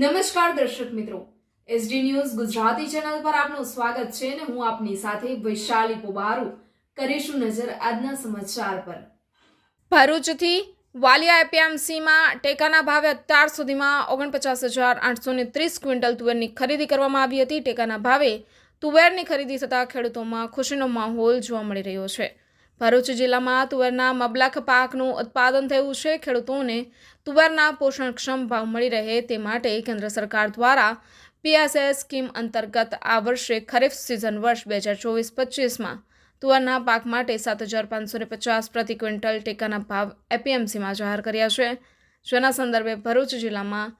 નમસ્કાર દર્શક મિત્રો. એસડી ન્યૂઝ ગુજરાતી ચેનલ પર આપનું સ્વાગત છે અને હું આપની સાથે વૈશાલી પોબારુ કરીશું નજર આજના સમાચાર પર. ભરૂચથી વાલિયા એપીએમસીમાં ટેકાના ભાવે અત્યાર સુધીમાં ઓગણપચાસ હજાર આઠસો ને ત્રીસ ક્વિન્ટલ તુવેરની ખરીદી કરવામાં આવી હતી. ટેકાના ભાવે તુવેરની ખરીદી થતાં ખેડૂતોમાં ખુશીનો માહોલ જોવા મળી રહ્યો છે. ભરૂચ જિલ્લામાં તુવેરના મબલખ પાકનું ઉત્પાદન થયું છે. ખેડૂતોને તુવેરના પોષણક્ષમ ભાવ મળી રહે તે માટે કેન્દ્ર સરકાર દ્વારા પીએસએસ સ્કીમ અંતર્ગત આ વર્ષે ખરીફ સિઝન વર્ષ બે હજાર ચોવીસ પચીસમાં તુવેરના પાક માટે સાત હજાર પાંચસો પચાસ પ્રતિ ક્વિન્ટલ ટેકાના ભાવ એપીએમસીમાં જાહેર કર્યા છે. જેના સંદર્ભે ભરૂચ જિલ્લામાં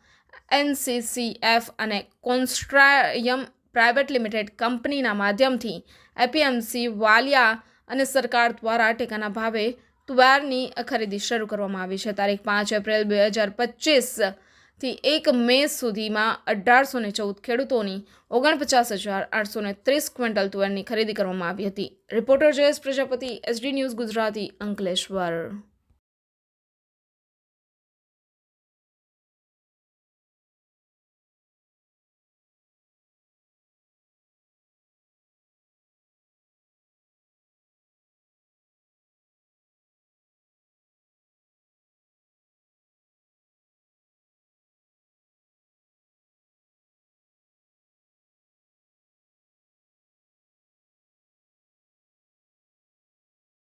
એનસીસીએફ અને કોન્સ્ટ્રાયમ પ્રાઇવેટ લિમિટેડ કંપનીના માધ્યમથી એપીએમસી વાલિયા અને સરકાર દ્વારા ટેકાના ભાવે તુવારની ખરીદી શરૂ કરવામાં આવી છે. તારીખ પાંચ એપ્રિલ બે હજાર પચીસથી એક મે સુધીમાં અઢારસો ને ચૌદ ખેડૂતોની ઓગણપચાસ હજાર આઠસો ને ત્રીસ ક્વિન્ટલ તુવેરની ખરીદી કરવામાં આવી હતી. Reporter Jayesh Prajapati, SD news Gujarati Ankleshwar.